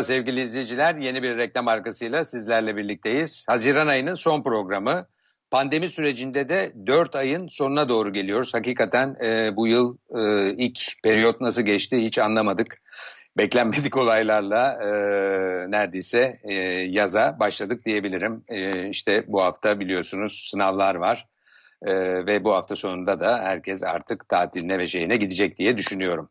Merhaba sevgili izleyiciler. Yeni bir reklam arkasıyla sizlerle birlikteyiz. Haziran ayının son programı. Pandemi sürecinde de 4 ayın sonuna doğru geliyoruz. Hakikaten e, bu yıl e, ilk periyot nasıl geçti hiç anlamadık. Beklenmedik olaylarla e, neredeyse e, yaza başladık diyebilirim. E, işte bu hafta biliyorsunuz sınavlar var. E, ve bu hafta sonunda da herkes artık tatiline ve şeyine gidecek diye düşünüyorum.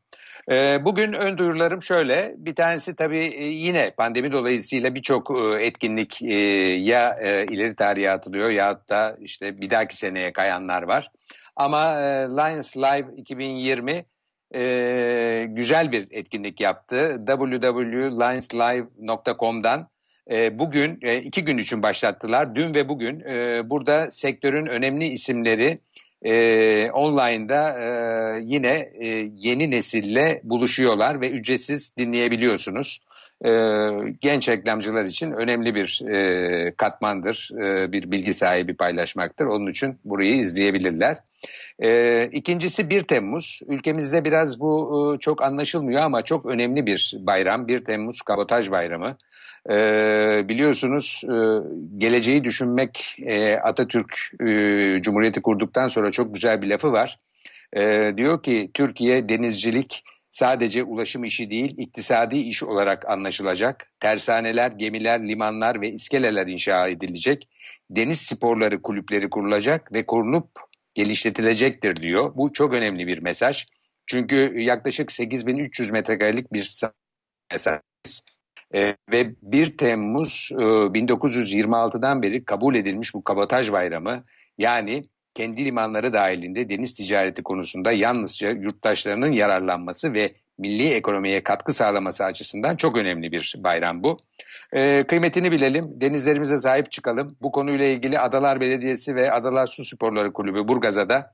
Ee, bugün ön duyurularım şöyle. Bir tanesi tabii e, yine pandemi dolayısıyla birçok e, etkinlik e, ya ileri tarihe atılıyor ya da işte bir dahaki seneye kayanlar var. Ama Lions Live 2020 güzel bir etkinlik yaptı. www.lionslive.com'dan bugün iki gün için başlattılar. Dün ve bugün burada sektörün önemli isimleri e, online'da e, yine e, yeni nesille buluşuyorlar ve ücretsiz dinleyebiliyorsunuz. E, genç reklamcılar için önemli bir e, katmandır, e, bir bilgi sahibi paylaşmaktır. Onun için burayı izleyebilirler. E, ikincisi 1 Temmuz. Ülkemizde biraz bu e, çok anlaşılmıyor ama çok önemli bir bayram. 1 Temmuz Kabotaj Bayramı. E, biliyorsunuz e, geleceği düşünmek e, Atatürk e, Cumhuriyeti kurduktan sonra çok güzel bir lafı var. E, diyor ki Türkiye denizcilik sadece ulaşım işi değil iktisadi iş olarak anlaşılacak. Tersaneler, gemiler, limanlar ve iskeleler inşa edilecek. Deniz sporları kulüpleri kurulacak ve korunup geliştirilecektir diyor. Bu çok önemli bir mesaj. Çünkü yaklaşık 8300 metrekarelik bir mesaj e, ve 1 Temmuz e, 1926'dan beri kabul edilmiş bu kabotaj bayramı yani kendi limanları dahilinde deniz ticareti konusunda yalnızca yurttaşlarının yararlanması ve milli ekonomiye katkı sağlaması açısından çok önemli bir bayram bu. E, kıymetini bilelim, denizlerimize sahip çıkalım. Bu konuyla ilgili Adalar Belediyesi ve Adalar Su Sporları Kulübü Burgaz'a da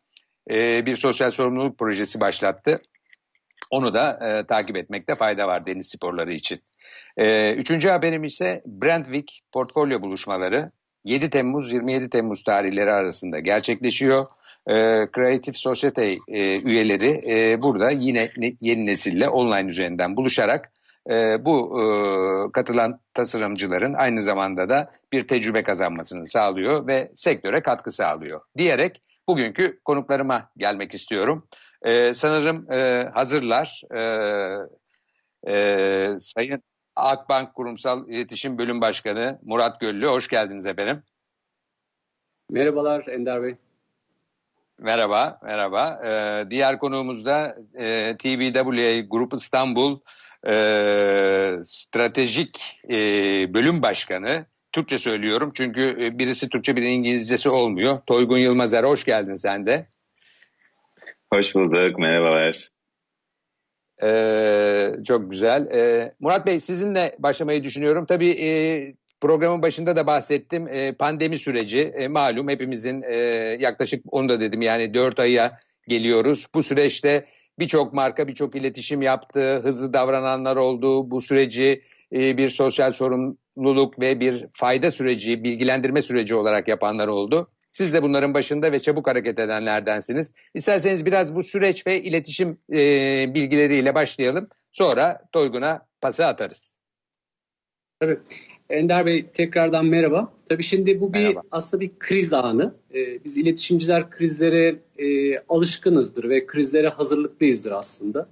e, bir sosyal sorumluluk projesi başlattı. Onu da e, takip etmekte fayda var deniz sporları için. E, üçüncü haberim ise Brentwick portfolyo buluşmaları 7 Temmuz 27 Temmuz tarihleri arasında gerçekleşiyor. E, Creative Society e, üyeleri e, burada yine ne, yeni nesille online üzerinden buluşarak e, bu e, katılan tasarımcıların aynı zamanda da bir tecrübe kazanmasını sağlıyor ve sektöre katkı sağlıyor diyerek bugünkü konuklarıma gelmek istiyorum. E, sanırım e, hazırlar. E, e, Sayın Akbank Kurumsal İletişim Bölüm Başkanı Murat Göllü. Hoş geldiniz efendim. Merhabalar Ender Bey. Merhaba, merhaba. Ee, diğer konuğumuz da e, TBWA Grup İstanbul e, Stratejik e, Bölüm Başkanı. Türkçe söylüyorum çünkü e, birisi Türkçe bir İngilizcesi olmuyor. Toygun Yılmazer hoş geldin sen de. Hoş bulduk, merhabalar. Ee, çok güzel. Ee, Murat Bey sizinle başlamayı düşünüyorum. Tabii e, programın başında da bahsettim. E, pandemi süreci e, malum hepimizin e, yaklaşık onu da dedim yani 4 aya geliyoruz. Bu süreçte birçok marka birçok iletişim yaptı, hızlı davrananlar oldu. Bu süreci e, bir sosyal sorumluluk ve bir fayda süreci, bilgilendirme süreci olarak yapanlar oldu. Siz de bunların başında ve çabuk hareket edenlerdensiniz. İsterseniz biraz bu süreç ve iletişim e, bilgileriyle başlayalım. Sonra Toygun'a pası atarız. Tabii. Ender Bey tekrardan merhaba. Tabii şimdi bu bir merhaba. aslında bir kriz anı. Ee, biz iletişimciler krizlere e, alışkınızdır ve krizlere hazırlıklıyızdır aslında.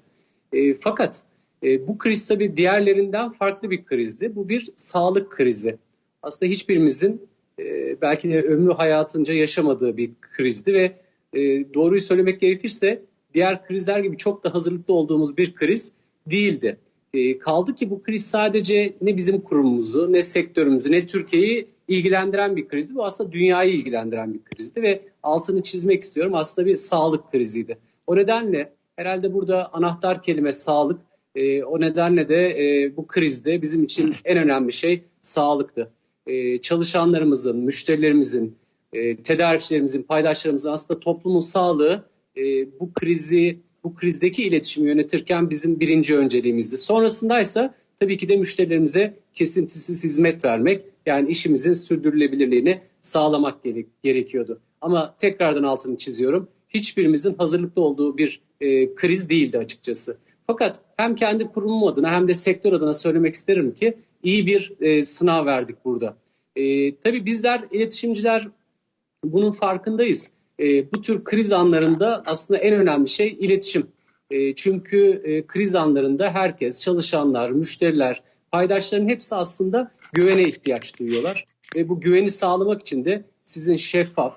E, fakat e, bu kriz tabii diğerlerinden farklı bir krizdi. Bu bir sağlık krizi. Aslında hiçbirimizin e, belki de ömrü hayatınca yaşamadığı bir krizdi ve e, doğruyu söylemek gerekirse diğer krizler gibi çok da hazırlıklı olduğumuz bir kriz değildi. E, kaldı ki bu kriz sadece ne bizim kurumumuzu, ne sektörümüzü, ne Türkiye'yi ilgilendiren bir krizdi. Bu aslında dünyayı ilgilendiren bir krizdi ve altını çizmek istiyorum aslında bir sağlık kriziydi. O nedenle herhalde burada anahtar kelime sağlık. E, o nedenle de e, bu krizde bizim için en önemli şey sağlıktı e, çalışanlarımızın, müşterilerimizin, e, tedarikçilerimizin, paydaşlarımızın aslında toplumun sağlığı e, bu krizi, bu krizdeki iletişimi yönetirken bizim birinci önceliğimizdi. Sonrasında ise tabii ki de müşterilerimize kesintisiz hizmet vermek, yani işimizin sürdürülebilirliğini sağlamak gerek, gerekiyordu. Ama tekrardan altını çiziyorum, hiçbirimizin hazırlıklı olduğu bir kriz değildi açıkçası. Fakat hem kendi kurumum adına hem de sektör adına söylemek isterim ki iyi bir e, sınav verdik burada. E, tabii bizler iletişimciler bunun farkındayız. E, bu tür kriz anlarında aslında en önemli şey iletişim. E, çünkü e, kriz anlarında herkes, çalışanlar, müşteriler, paydaşların hepsi aslında güvene ihtiyaç duyuyorlar. Ve bu güveni sağlamak için de sizin şeffaf,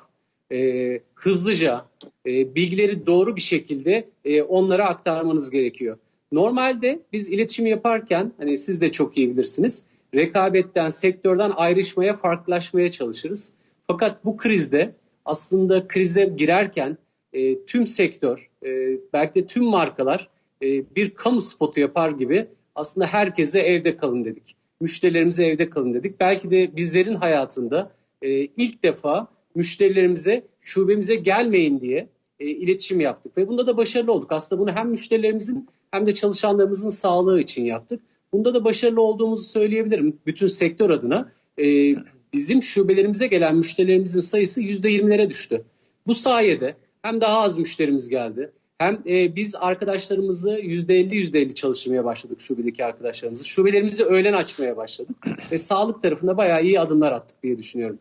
e, hızlıca e, bilgileri doğru bir şekilde e, onlara aktarmanız gerekiyor. Normalde biz iletişim yaparken hani siz de çok iyi bilirsiniz rekabetten, sektörden ayrışmaya, farklılaşmaya çalışırız. Fakat bu krizde aslında krize girerken e, tüm sektör, e, belki de tüm markalar e, bir kamu spotu yapar gibi aslında herkese evde kalın dedik. Müşterilerimize evde kalın dedik. Belki de bizlerin hayatında e, ilk defa müşterilerimize şubemize gelmeyin diye e, iletişim yaptık. Ve bunda da başarılı olduk. Aslında bunu hem müşterilerimizin hem de çalışanlarımızın sağlığı için yaptık. Bunda da başarılı olduğumuzu söyleyebilirim bütün sektör adına. E, bizim şubelerimize gelen müşterilerimizin sayısı %20'lere düştü. Bu sayede hem daha az müşterimiz geldi hem e, biz arkadaşlarımızı %50 %50 çalıştırmaya başladık şubedeki arkadaşlarımızı. Şubelerimizi öğlen açmaya başladık ve sağlık tarafında bayağı iyi adımlar attık diye düşünüyorum.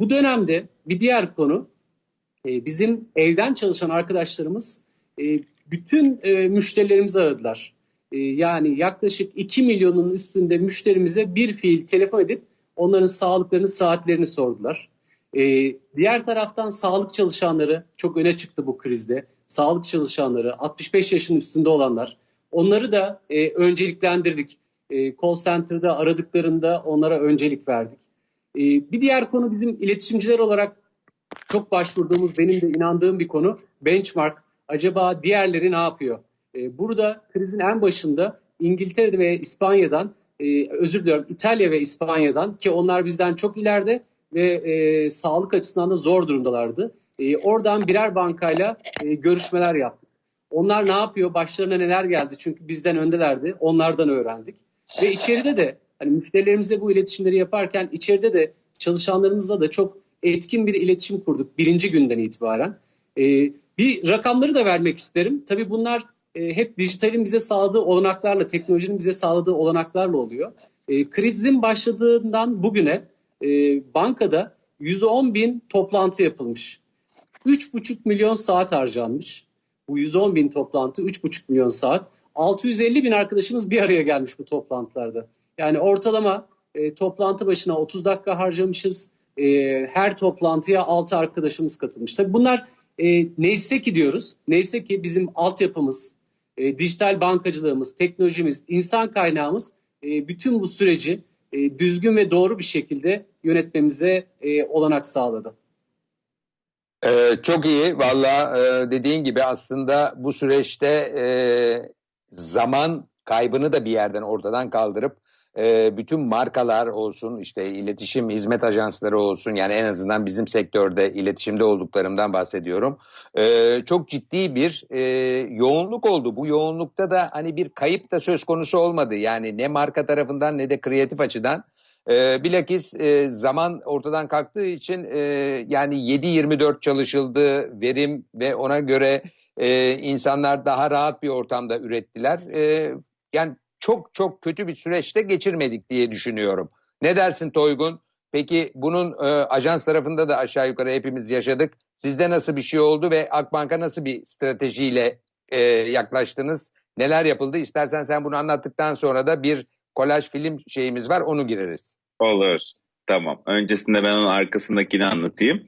Bu dönemde bir diğer konu e, bizim evden çalışan arkadaşlarımız e, bütün e, müşterilerimizi aradılar. E, yani yaklaşık 2 milyonun üstünde müşterimize bir fiil telefon edip onların sağlıklarını, saatlerini sordular. E, diğer taraftan sağlık çalışanları çok öne çıktı bu krizde. Sağlık çalışanları, 65 yaşın üstünde olanlar. Onları da e, önceliklendirdik. E, call center'da aradıklarında onlara öncelik verdik. E, bir diğer konu bizim iletişimciler olarak çok başvurduğumuz, benim de inandığım bir konu benchmark. Acaba diğerleri ne yapıyor? E, burada krizin en başında İngiltere'de ve İspanya'dan, e, özür diliyorum İtalya ve İspanya'dan ki onlar bizden çok ileride ve e, sağlık açısından da zor durumdalardı. Oradan birer bankayla görüşmeler yaptık. Onlar ne yapıyor, başlarına neler geldi çünkü bizden öndelerdi, onlardan öğrendik. Ve içeride de hani müşterilerimize bu iletişimleri yaparken içeride de çalışanlarımızla da çok etkin bir iletişim kurduk birinci günden itibaren. E, bir rakamları da vermek isterim. Tabii bunlar e, hep dijitalin bize sağladığı olanaklarla, teknolojinin bize sağladığı olanaklarla oluyor. E, krizin başladığından bugüne e, bankada 110 bin toplantı yapılmış. 3,5 milyon saat harcanmış. Bu 110 bin toplantı 3,5 milyon saat. 650 bin arkadaşımız bir araya gelmiş bu toplantılarda. Yani ortalama e, toplantı başına 30 dakika harcamışız. E, her toplantıya 6 arkadaşımız katılmış. Tabii bunlar e, neyse ki diyoruz. Neyse ki bizim altyapımız, e, dijital bankacılığımız, teknolojimiz, insan kaynağımız e, bütün bu süreci e, düzgün ve doğru bir şekilde yönetmemize e, olanak sağladı. Ee, çok iyi. Valla e, dediğin gibi aslında bu süreçte e, zaman kaybını da bir yerden ortadan kaldırıp e, bütün markalar olsun işte iletişim hizmet ajansları olsun yani en azından bizim sektörde iletişimde olduklarımdan bahsediyorum. E, çok ciddi bir e, yoğunluk oldu. Bu yoğunlukta da hani bir kayıp da söz konusu olmadı. Yani ne marka tarafından ne de kreatif açıdan. E, bilakis e, zaman ortadan kalktığı için e, yani 7-24 çalışıldı verim ve ona göre e, insanlar daha rahat bir ortamda ürettiler. E, yani çok çok kötü bir süreçte geçirmedik diye düşünüyorum. Ne dersin Toygun? Peki bunun e, ajans tarafında da aşağı yukarı hepimiz yaşadık. Sizde nasıl bir şey oldu ve Akbank'a nasıl bir stratejiyle e, yaklaştınız? Neler yapıldı? İstersen sen bunu anlattıktan sonra da bir kolaj film şeyimiz var onu gireriz. Olur. Tamam. Öncesinde ben onun arkasındakini anlatayım.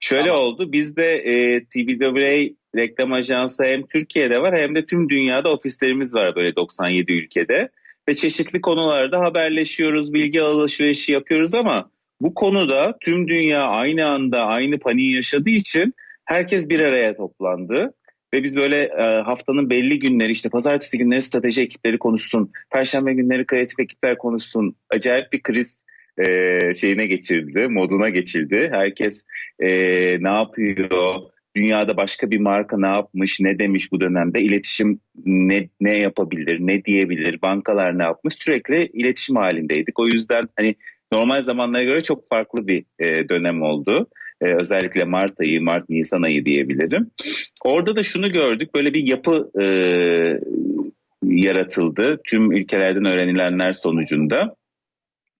Şöyle tamam. oldu. Bizde e, TBWA reklam ajansı hem Türkiye'de var hem de tüm dünyada ofislerimiz var böyle 97 ülkede. Ve çeşitli konularda haberleşiyoruz, bilgi alışverişi yapıyoruz ama bu konuda tüm dünya aynı anda aynı paniği yaşadığı için herkes bir araya toplandı. Ve biz böyle e, haftanın belli günleri işte pazartesi günleri strateji ekipleri konuşsun, perşembe günleri kreatif ekipler konuşsun. Acayip bir kriz e, şeyine geçildi, moduna geçildi. Herkes e, ne yapıyor, dünyada başka bir marka ne yapmış, ne demiş bu dönemde, iletişim ne, ne yapabilir, ne diyebilir, bankalar ne yapmış sürekli iletişim halindeydik. O yüzden hani normal zamanlara göre çok farklı bir e, dönem oldu. E, özellikle Mart ayı, Mart-Nisan ayı diyebilirim. Orada da şunu gördük, böyle bir yapı e, yaratıldı tüm ülkelerden öğrenilenler sonucunda.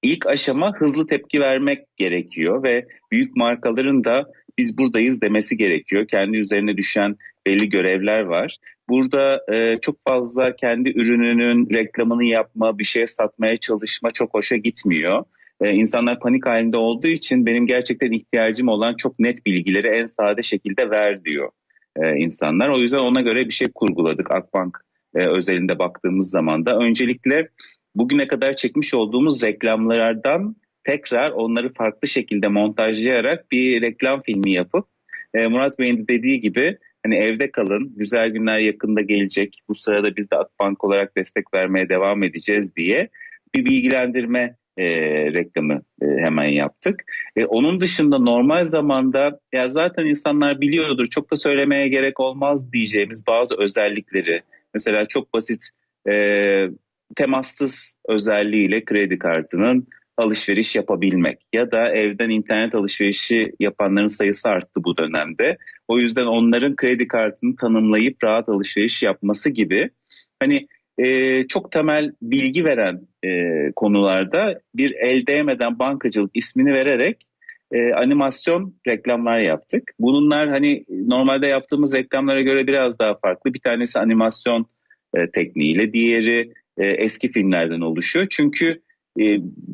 İlk aşama hızlı tepki vermek gerekiyor ve büyük markaların da biz buradayız demesi gerekiyor. Kendi üzerine düşen belli görevler var. Burada e, çok fazla kendi ürününün reklamını yapma, bir şey satmaya çalışma çok hoşa gitmiyor. E, insanlar panik halinde olduğu için benim gerçekten ihtiyacım olan çok net bilgileri en sade şekilde ver diyor e, insanlar. O yüzden ona göre bir şey kurguladık Akbank e, özelinde baktığımız zaman da. Öncelikle bugüne kadar çekmiş olduğumuz reklamlardan tekrar onları farklı şekilde montajlayarak bir reklam filmi yapıp e, Murat Bey'in de dediği gibi hani evde kalın, güzel günler yakında gelecek. Bu sırada biz de Akbank olarak destek vermeye devam edeceğiz diye bir bilgilendirme e, reklamı e, hemen yaptık. E, onun dışında normal zamanda ya zaten insanlar biliyordur çok da söylemeye gerek olmaz diyeceğimiz bazı özellikleri mesela çok basit e, temassız özelliğiyle kredi kartının alışveriş yapabilmek ya da evden internet alışverişi yapanların sayısı arttı bu dönemde. O yüzden onların kredi kartını tanımlayıp rahat alışveriş yapması gibi hani e, çok temel bilgi veren e, konularda bir el değmeden bankacılık ismini vererek e, animasyon reklamlar yaptık. Bunlar hani normalde yaptığımız reklamlara göre biraz daha farklı. Bir tanesi animasyon e, tekniğiyle, diğeri e, eski filmlerden oluşuyor. Çünkü e,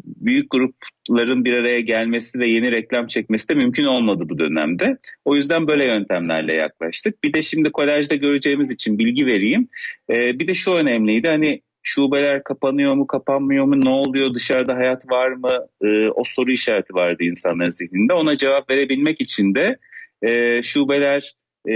büyük grupların bir araya gelmesi ve yeni reklam çekmesi de mümkün olmadı bu dönemde. O yüzden böyle yöntemlerle yaklaştık. Bir de şimdi kolajda göreceğimiz için bilgi vereyim. E, bir de şu önemliydi hani şubeler kapanıyor mu kapanmıyor mu ne oluyor dışarıda hayat var mı o soru işareti vardı insanların zihninde. Ona cevap verebilmek için de şubeler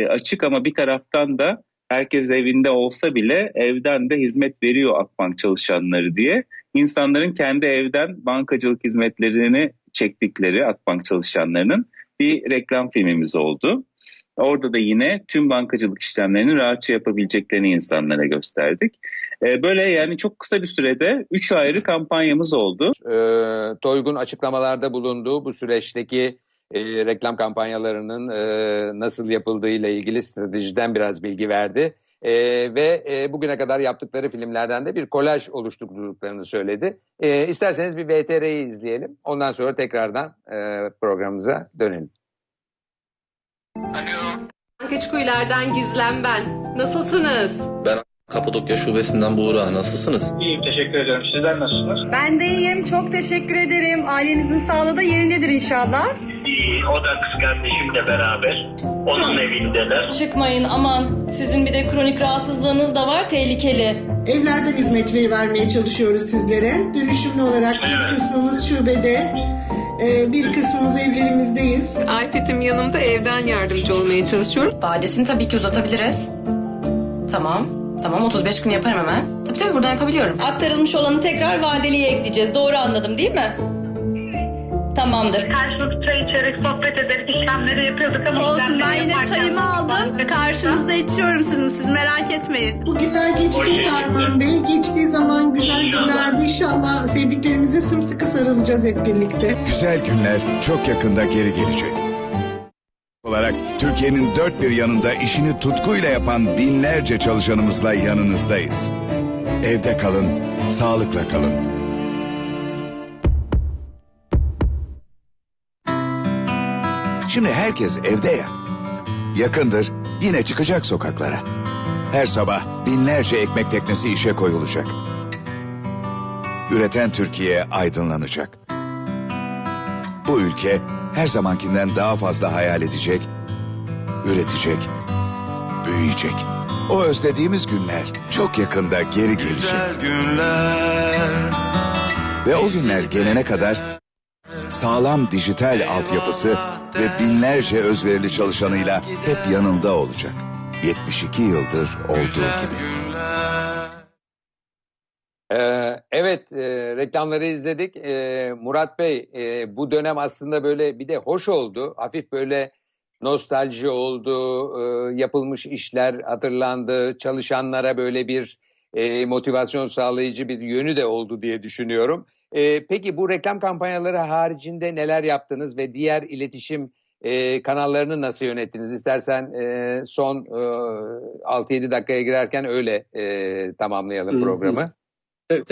açık ama bir taraftan da herkes evinde olsa bile evden de hizmet veriyor Akbank çalışanları diye insanların kendi evden bankacılık hizmetlerini çektikleri Akbank çalışanlarının bir reklam filmimiz oldu. Orada da yine tüm bankacılık işlemlerini rahatça yapabileceklerini insanlara gösterdik. Ee, böyle yani çok kısa bir sürede 3 ayrı kampanyamız oldu. Ee, Toygun açıklamalarda bulunduğu bu süreçteki e, reklam kampanyalarının e, nasıl yapıldığı ile ilgili stratejiden biraz bilgi verdi. E, ve e, bugüne kadar yaptıkları filmlerden de bir kolaj oluşturduklarını söyledi. E, isterseniz bir VTR'yi izleyelim. Ondan sonra tekrardan e, programımıza dönelim. Alo. Keçkuyulardan Gizlem ben. Nasılsınız? Ben Kapadokya Şubesi'nden Buğra. Nasılsınız? İyiyim teşekkür ederim. Sizler nasılsınız? Ben de iyiyim. Çok teşekkür ederim. Ailenizin sağlığı da yerindedir inşallah. İyi. O da kız kardeşimle beraber. Onun evindeler. Çıkmayın aman. Sizin bir de kronik rahatsızlığınız da var tehlikeli. Evlerden hizmet vermeye çalışıyoruz sizlere. Dönüşümlü olarak bir Evet. kısmımız şubede, e, bir kısmımız evlerimizdeyiz. Ayfet'im yanımda evden yardımcı olmaya çalışıyorum. Vadesini tabii ki uzatabiliriz. Tamam. Tamam 35 gün yaparım hemen. Tabii tabii buradan yapabiliyorum. Aktarılmış olanı tekrar vadeliye ekleyeceğiz. Doğru anladım değil mi? Tamamdır. Karşılıklı çay içerek sohbet ederek işlemleri yapıyorduk ama Olsun işlemleri ben yine yaparken çayımı aldım. Karşınızda içiyorum sizin siz merak etmeyin. Bu günler geçecek Arman Bey. Geçtiği zaman güzel günlerde inşallah sevdiklerimize sımsıkı sarılacağız hep birlikte. Güzel günler çok yakında geri gelecek. Olarak Türkiye'nin dört bir yanında işini tutkuyla yapan binlerce çalışanımızla yanınızdayız. Evde kalın, sağlıkla kalın. Şimdi herkes evde ya. Yakındır yine çıkacak sokaklara. Her sabah binlerce ekmek teknesi işe koyulacak. Üreten Türkiye aydınlanacak. Bu ülke her zamankinden daha fazla hayal edecek, üretecek, büyüyecek. O özlediğimiz günler çok yakında geri gelecek. Ve o günler gelene kadar sağlam dijital altyapısı ve binlerce özverili çalışanıyla hep yanında olacak. 72 yıldır olduğu gibi. Evet, e, reklamları izledik. E, Murat Bey, e, bu dönem aslında böyle bir de hoş oldu. Hafif böyle nostalji oldu, e, yapılmış işler hatırlandı, çalışanlara böyle bir e, motivasyon sağlayıcı bir yönü de oldu diye düşünüyorum. E, peki bu reklam kampanyaları haricinde neler yaptınız ve diğer iletişim e, kanallarını nasıl yönettiniz? İstersen e, son e, 6-7 dakikaya girerken öyle e, tamamlayalım programı. Tabii,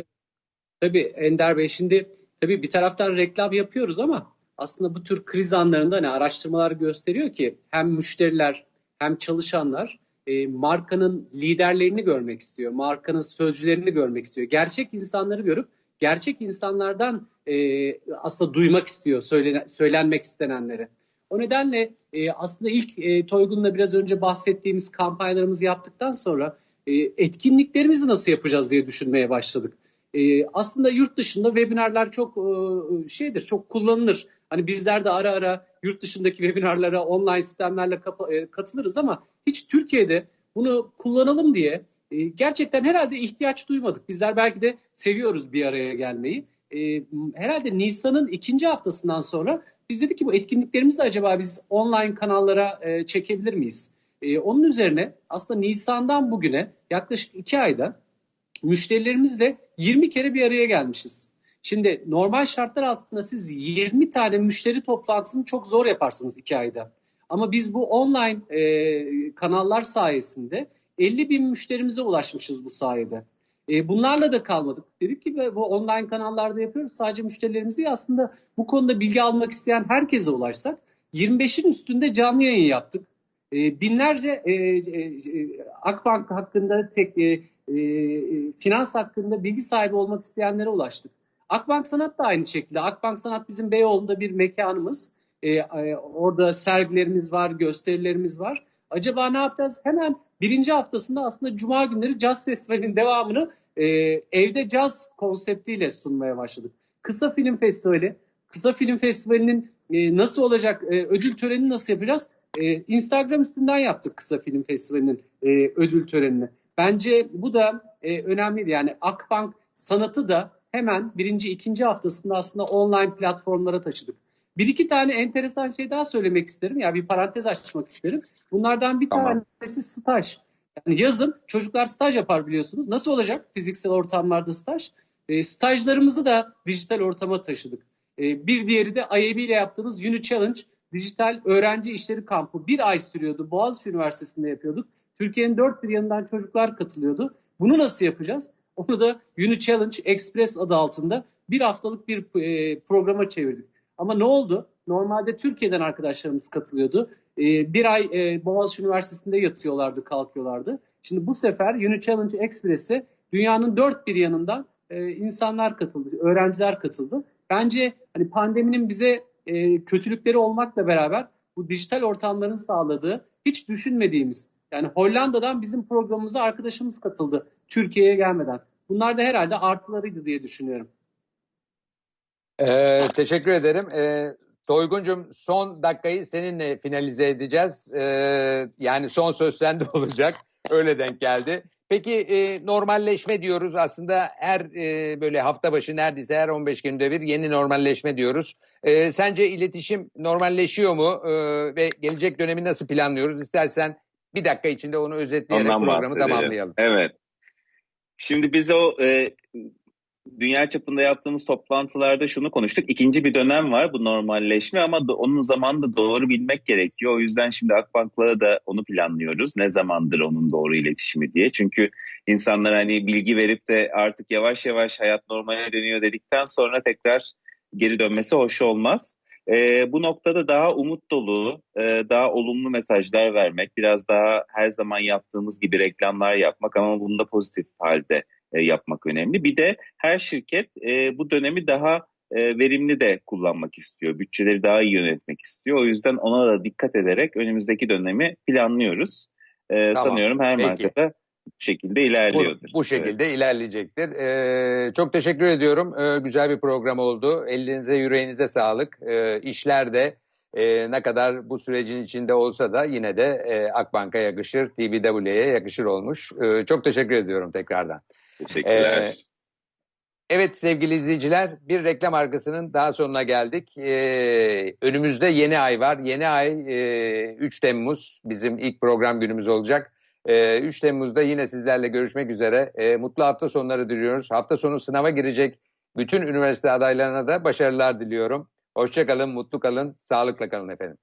tabii. Ender Bey şimdi tabii bir taraftan reklam yapıyoruz ama aslında bu tür kriz anlarında hani araştırmalar gösteriyor ki hem müşteriler hem çalışanlar e, markanın liderlerini görmek istiyor. Markanın sözcülerini görmek istiyor. Gerçek insanları görüp gerçek insanlardan e, aslında duymak istiyor söylenen, söylenmek istenenleri. O nedenle e, aslında ilk e, Toygun'la biraz önce bahsettiğimiz kampanyalarımızı yaptıktan sonra e, etkinliklerimizi nasıl yapacağız diye düşünmeye başladık. E, aslında yurt dışında webinarlar çok e, şeydir, çok kullanılır. Hani bizler de ara ara yurt dışındaki webinarlara online sistemlerle kapa- e, katılırız ama hiç Türkiye'de bunu kullanalım diye e, gerçekten herhalde ihtiyaç duymadık. Bizler belki de seviyoruz bir araya gelmeyi. E, herhalde Nisan'ın ikinci haftasından sonra biz dedik ki bu etkinliklerimizi acaba biz online kanallara e, çekebilir miyiz? E, onun üzerine aslında Nisan'dan bugüne yaklaşık iki ayda müşterilerimizle 20 kere bir araya gelmişiz. Şimdi normal şartlar altında siz 20 tane müşteri toplantısını çok zor yaparsınız iki ayda. Ama biz bu online e, kanallar sayesinde 50 bin müşterimize ulaşmışız bu sayede. E, bunlarla da kalmadık. Dedik ki bu online kanallarda yapıyoruz. Sadece müşterilerimizi aslında bu konuda bilgi almak isteyen herkese ulaşsak 25'in üstünde canlı yayın yaptık. E, binlerce e, e, Akbank hakkında tek e, e, finans hakkında bilgi sahibi olmak isteyenlere ulaştık. Akbank Sanat da aynı şekilde. Akbank Sanat bizim Beyoğlu'nda bir mekanımız. E, e, orada sergilerimiz var, gösterilerimiz var. Acaba ne yapacağız? Hemen birinci haftasında aslında Cuma günleri Caz Festivali'nin devamını e, evde caz konseptiyle sunmaya başladık. Kısa Film Festivali, Kısa Film Festivali'nin e, nasıl olacak, e, ödül törenini nasıl yapacağız? E, Instagram üstünden yaptık Kısa Film Festivali'nin e, ödül törenini. Bence bu da e, önemliydi. Yani Akbank sanatı da hemen birinci, ikinci haftasında aslında online platformlara taşıdık. Bir iki tane enteresan şey daha söylemek isterim. Ya yani bir parantez açmak isterim. Bunlardan bir Tamam. tanesi staj. Yani yazın çocuklar staj yapar biliyorsunuz. Nasıl olacak fiziksel ortamlarda staj? E, stajlarımızı da dijital ortama taşıdık. E, bir diğeri de IAB ile yaptığımız Uni Challenge dijital öğrenci işleri kampı. Bir ay sürüyordu. Boğaziçi Üniversitesi'nde yapıyorduk. Türkiye'nin dört bir yanından çocuklar katılıyordu. Bunu nasıl yapacağız? Onu da Uni Challenge Express adı altında bir haftalık bir e, programa çevirdik. Ama ne oldu? Normalde Türkiye'den arkadaşlarımız katılıyordu. E, bir ay e, Boğaziçi Üniversitesi'nde yatıyorlardı, kalkıyorlardı. Şimdi bu sefer Uni Challenge Express'e dünyanın dört bir yanından e, insanlar katıldı, öğrenciler katıldı. Bence hani pandeminin bize e, kötülükleri olmakla beraber bu dijital ortamların sağladığı hiç düşünmediğimiz yani Hollanda'dan bizim programımıza arkadaşımız katıldı Türkiye'ye gelmeden. Bunlar da herhalde artılarıydı diye düşünüyorum. Ee, teşekkür ederim. Ee, Toygun'cum son dakikayı seninle finalize edeceğiz. Ee, yani son söz sende olacak. Öyle denk geldi. Peki e, normalleşme diyoruz aslında her e, böyle hafta başı neredeyse her 15 günde bir yeni normalleşme diyoruz. E, sence iletişim normalleşiyor mu e, ve gelecek dönemi nasıl planlıyoruz? İstersen bir dakika içinde onu özetleyerek Ondan programı bahsedelim. tamamlayalım. Evet. Şimdi biz o e, dünya çapında yaptığımız toplantılarda şunu konuştuk. İkinci bir dönem var bu normalleşme ama onun zamanını da doğru bilmek gerekiyor. O yüzden şimdi Akbank'la da onu planlıyoruz. Ne zamandır onun doğru iletişimi diye. Çünkü insanlar hani bilgi verip de artık yavaş yavaş hayat normale dönüyor dedikten sonra tekrar geri dönmesi hoş olmaz. Ee, bu noktada daha umut dolu, e, daha olumlu mesajlar vermek, biraz daha her zaman yaptığımız gibi reklamlar yapmak ama bunu da pozitif halde e, yapmak önemli. Bir de her şirket e, bu dönemi daha e, verimli de kullanmak istiyor. Bütçeleri daha iyi yönetmek istiyor. O yüzden ona da dikkat ederek önümüzdeki dönemi planlıyoruz. E, Tamam, Sanıyorum her peki. markata bu şekilde Bu, ilerliyordur. bu şekilde ilerleyecektir. Ee, çok teşekkür ediyorum. Ee, güzel bir program oldu. Elinize yüreğinize sağlık. Ee, işler de e, ne kadar bu sürecin içinde olsa da yine de e, Akbank'a yakışır, TBW'ye yakışır olmuş. Ee, çok teşekkür ediyorum tekrardan. Teşekkürler. Ee, Evet sevgili izleyiciler bir reklam arkasının daha sonuna geldik. Ee, önümüzde yeni ay var. Yeni ay e, 3 Temmuz bizim ilk program günümüz olacak. Ee, 3 Temmuz'da yine sizlerle görüşmek üzere. Ee, mutlu hafta sonları diliyoruz. Hafta sonu sınava girecek bütün üniversite adaylarına da başarılar diliyorum. Hoşçakalın, mutlu kalın, sağlıkla kalın efendim.